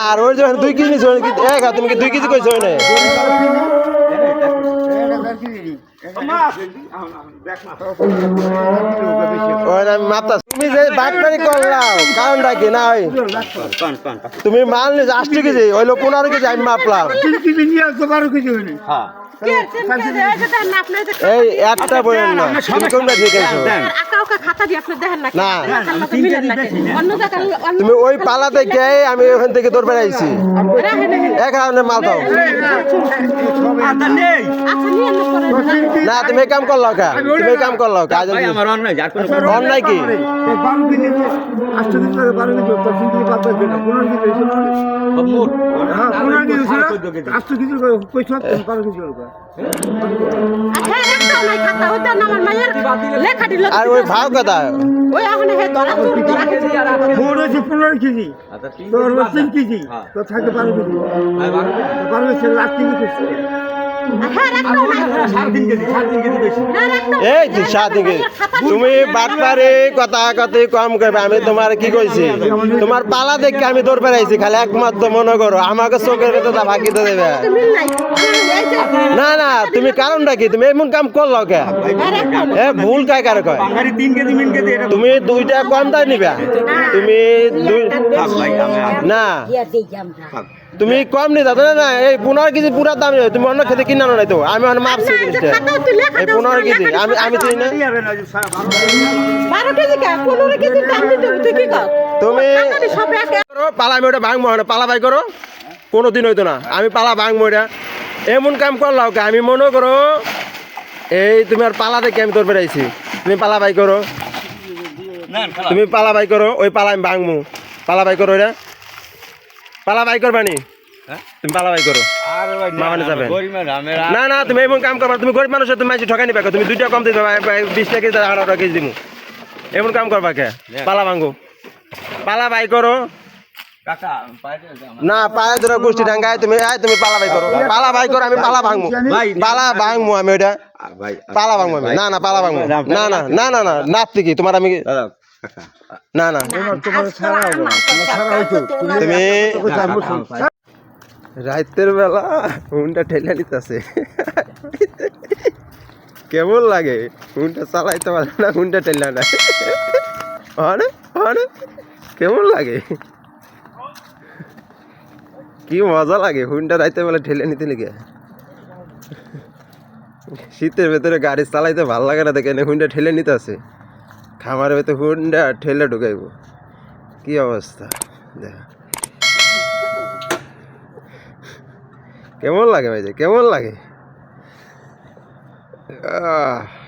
আর ওই যখন দুই কেজি নিছো কি এক তুমি কি দুই কেজি কইছো না ওই আমি মাপতা তুমি যে বাটপারি করলাও কারণটা কি না ওই তুমি মাল নিছো আটশো কেজি ওইলো পনেরো কেজি আমি মাপলাম এই একটা বলেন না কোনটা ঠিক আছো না। তুমি তুমি ওই পালা থেকে আমি ওখান থেকে দৌড় বেড়াইছি। এক হাজার মাল দাও। আচ্ছা, না তুমি কাম করলাও কা তুমি কাম করলাও কাজ আমার অন্যায় যার কোনো অন্যায় কি? আর ওই ভাও কথা ওই এখন হে ধরা চুরি কেজি আর পনেরো কেজি। আচ্ছা কেজি হ্যাঁ। তো থাকে বারো কেজি। কেজি। লাখ কেজি হ্যাঁ এই সাথে তুমি বাটপারে কথা কম করবে। আমি তোমার কি কইছি? তোমার পালা দেখে আমি দৌড় বেড়াইছি খালি একমাত্র মনে করো। আমাকে চোখের ভেতর ভাগিত দেবে। মিল নাই। এই যে না না তুমি কারণটা কি? তুমি এমন কাম করল কে? এ ভুল কায় কারও কয়? বাঙালি তিন কেজি কেজি এটা তুমি দুইটা কম দাম নিবা। তুমি দুই না। তুমি কম নি তো না এই পনেরো কেজি পুরা দাম তুমি অন্য খেতে কিনা নাই তো আমি অন্য মাপছি এই পনেরো কেজি আমি আমি চিনি না বারো কেজি কে পনেরো কেজি দাম দিতে তুই কি কর তুমি পালা আমি ওটা ভাঙবো না পালা বাই করো। কোনো দিন হইতো না আমি পালা ভাঙবো এটা এমন কাম করলাও কে আমি মনে করো এই তুমি আর পালা দেখে আমি তোর বেড়াইছি তুমি পালা বাই করো। না তুমি পালা বাই করো ওই পালা আমি ভাঙবো পালা বাই করো এটা পালা বাই করবানি? হ্যাঁ? তুমি পালা বাই করো ভাই মানে মানুষ, না না তুমি এমন কাম করবা তুমি গরিব মানুষের তুমি মাইছি ঠকাই নিবা কে? তুমি দুইটা কম দিবে বিশ টাকা কেজি আঠারো কেজি দিমু। এমন কাম করবা কে? পালা ভাঙবো পালা বাই করো। না। পায়ে ধরে গোষ্ঠী ডাঙ্গায় তুমি আয় তুমি পালা বাই করো। পালা বাই করো আমি পালা ভাঙবো পালা ভাঙবো আমি ওইটা। পালা ভাঙবো আমি। না না পালা ভাঙবো না না না না না নাপতি কি তোমার আমি। না না। তোমার ছাড়া হলো না। তোমার ছাড়া হইতো। তুমি রাতের বেলা ফোনটা ঠেলে নিতেছে। কেমন লাগে? ফোনটা চালাইতে পারে না ফোনটা ঠেলে না। আরে আরে কেমন লাগে? কি মজা লাগে ফোনটা রাইতে বেলা ঠেলে নিতে লেগে। শীতের ভেতরে গাড়ি চালাইতে ভালো লাগে না দেখে হুন্ডা ঠেলে নিতে আছে খামারের ভেতরে হুন্ডা ঠেলে ঢুকাইব। কি অবস্থা? দেখা। কেমন লাগে ভাই কেমন লাগে? আহ।